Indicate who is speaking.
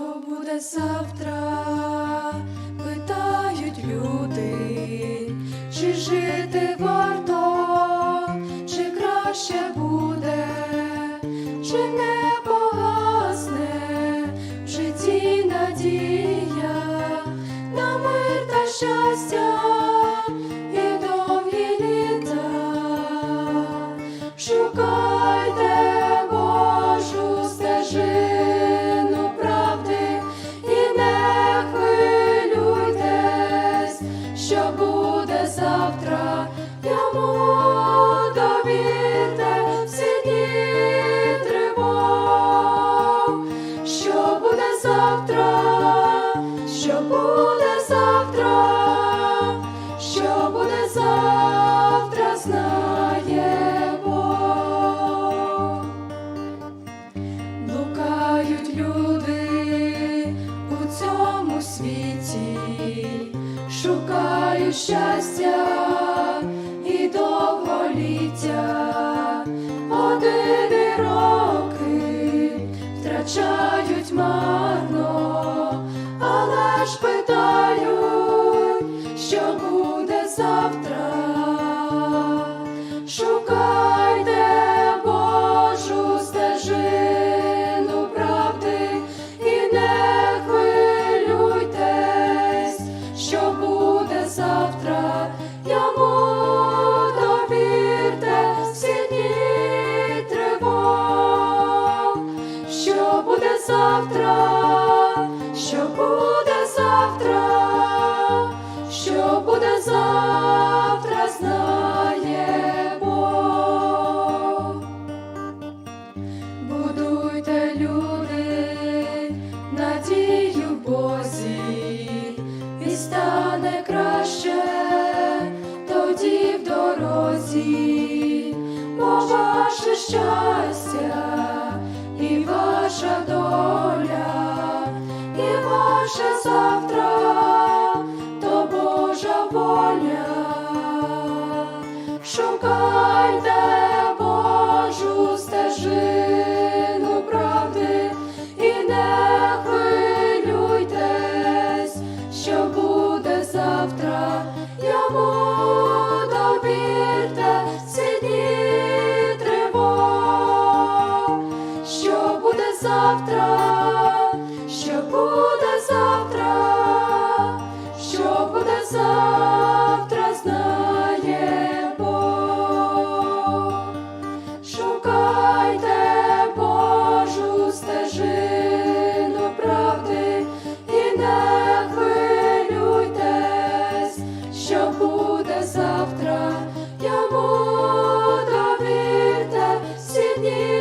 Speaker 1: Що буде завтра? Питають люди, чи жити варто, чи краще буде, чи не погасне в житті надія на мир та щастя завтра? Що буде завтра? Що буде завтра, знає Бог. Блукають люди у цьому світі, шукають щастя і довголіття, роки втрачають марно, але ж питають, що буде завтра. Завтра? Що буде завтра? Що буде завтра, знає Бог. Будуйте люди, надію Бозі, і стане краще тоді в дорозі, бо ваше щастя ваша доля, що буде завтра, що буде завтра, знає Бог. Шукайте Божу стежину правди і не хвилюйтесь, що буде завтра, йому довірте всі дні.